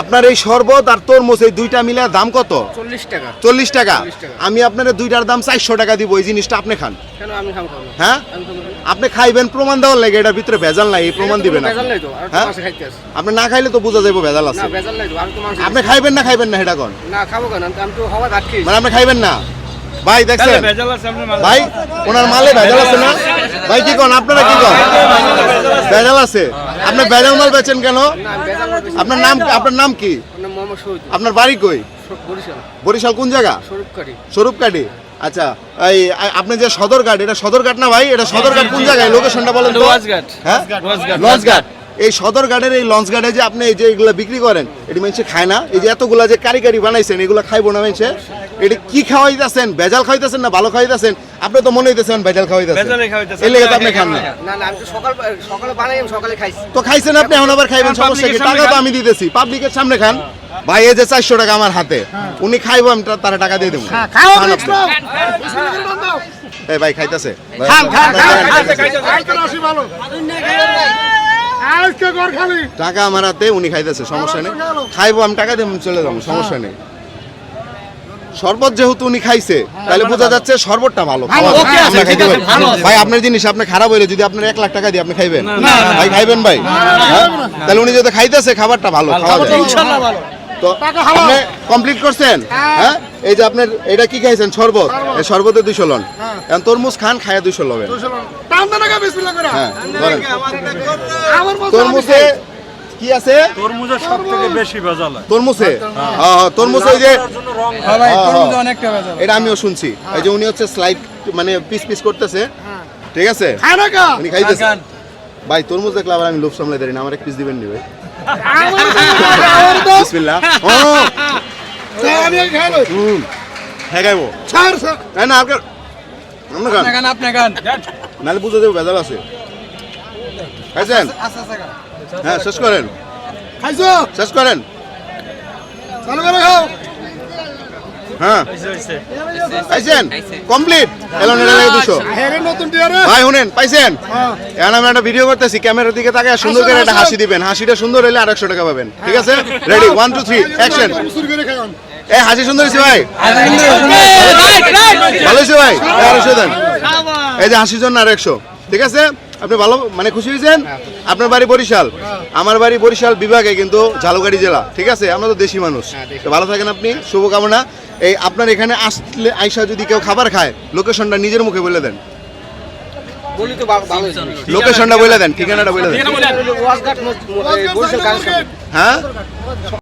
আপনার এই শরবত আর তরমুজ এই দুইটা মিলে দাম কত? চল্লিশ টাকা। চল্লিশ টাকা? আমি আপনার দুইটার দাম চারশো টাকা দিব এই জিনিসটা আপনি খান। কেন আমি খাম খাব হ্যাঁ। আপনি খাইবেন প্রমাণ দেওয়ার লাগে এটার ভিতরে ভেজাল নাই এই প্রমাণ দিবেন আপনি। নাই তো আর তো হ্যাঁ? মাংস খাইতে আছে। আপনি না খাইলে তো বোঝা যাবে ভেজাল আছে। আপনি খাইবেন না খাইবেন না এটা কোন? মানে আপনি খাইবেন না? ভাই দেখছেন? ভাই ওনার মালে ভেজাল আছে না? ভাই কি কোন? আপনারা কি কোন? ভেজাল আছে। আপনি ভেজাল মাল বেচেন কেন? আপনার নাম আপনার নাম কি? আপনার মোহাম্মদ শহীদ আপনার বাড়ি কই? বরিশাল। বরিশাল কোন জায়গা? স্বরূপকাঠি। আচ্ছা এই আপনি যে সদরঘাট এটা সদরঘাট না ভাই? এটা সদরঘাট কোন জায়গায়? লোকেশনটা বলেন তো। লঞ্চঘাট। হ্যাঁ? লঞ্চঘাট এই সদর গার্ডের এই লঞ্চ গার্ডে যে আপনি এই যে এগুলো বিক্রি করেন এটি মানুষে খায় না। এই যে এতগুলা যে কারিগরি বানাইছেন এগুলো খাইবো না মানুষে এটি কি খাওয়াইতেছেন? ভেজাল খাওয়াইতেছেন না ভালো খাওয়াইতেছেন? আপনি তো মনে হইতেছেন ভেজাল খাওয়াইতেছেন। এই লেগে তো আপনি খান না। না না আমি তো সকাল সকালে বানাই সকালে খাইছি। তো খাইছেন আপনি এখন আবার খাইবেন হ্যাঁ, সমস্যা কি? টাকা তো আমি দিতেছি। পাবলিকের সামনে খান। ভাই এই যে চারশো টাকা আমার হাতে উনি খাইবো আমি তারা টাকা দিয়ে দেবো। হ্যাঁ, খান আপনি। এই ভাই খাইতেছে টাকা আমার হাতে উনি খাইতেছে সমস্যা নেই। খাইবো আমি টাকা দিয়ে চলে যাব সমস্যা নেই। শরবত যেহেতু উনি খাইছে তাহলে বোঝা যাচ্ছে শরবতটা ভালো। ভাই আপনার জিনিস আপনি খারাপ হইলে যদি আপনার এক লাখ টাকা দিয়ে আপনি খাইবেন। ভাই খাইবেন ভাই। হ্যাঁ? তাহলে উনি যদি খাইতেছে খাবারটা ভালো খাওয়া তো আপনি কমপ্লিট করছেন? হ্যাঁ। এই যে আপনার এটা কি খাইছেন? শরবত? শরবতে। দুইশো লন। তরমুজ খান খায় দুইশো লবেন। হ্যাঁ তরমুজে কি আছে? তরমুজের সব থেকে বেশি ভেজাল হয়। তরমুজে? হ্যাঁ, হ্যাঁ, তরমুজ ওই যে হ্যাঁ ভাই হ্যাঁ, তরমুজ হ্যাঁ। অনেকটা ভেজাল এটা আমিও শুনছি। এই যে উনি হচ্ছে স্লাইড মানে পিস পিস করতেছে। ঠিক আছে? উনি খাইতেছে। ভাই তরমুজ দেখলে আবার আমি লোভ সামলাই দাঁড়ি না আমার এক পিস দিবেন নি ভাই। বিসমিল্লাহ। ও হুম। হ্যাঁ গাইবো না না আপনার আমরা খান। আপনি খান আপনি খান নাহলে বুঝে দেবো ভেজাল আছে খাইছেন আচ্ছা আচ্ছা। হ্যাঁ শেষ করেন খাইছো শেষ করেন চালু করে খাও হ্যাঁ পাইছেন কমপ্লিট এলো দুশো হ্যাঁ ভাই শুনেন পাইছেন এখন আমি একটা ভিডিও করতেছি ক্যামেরার দিকে তাকে সুন্দর করে একটা হাসি দিবেন হাসিটা সুন্দর হলে আরেকশো টাকা পাবেন ঠিক আছে ready one two three action করে হাসি সুন্দর হয়েছে ভাই আচ্ছা। ভালো হয়েছে ভাই এই আড়াইশো দেন এই যে হাসির জন আর একশো। ঠিক আছে? আপনি ভালো মানে খুশি হয়েছেন? আপনার বাড়ি বরিশাল। আমার বাড়ি বরিশাল বিভাগে কিন্তু ঝালুকাড়ি জেলা। ঠিক আছে? আমরা তো দেশি মানুষ। তো ভালো থাকেন আপনি। শুভকামনা। এই আপনার এখানে আসলে আইসা যদি কেউ খাবার খায় লোকেশনটা নিজের মুখে বলে দেন। লোকেশনটা বলে দেন ঠিকানাটা বলে দেন। হ্যাঁ?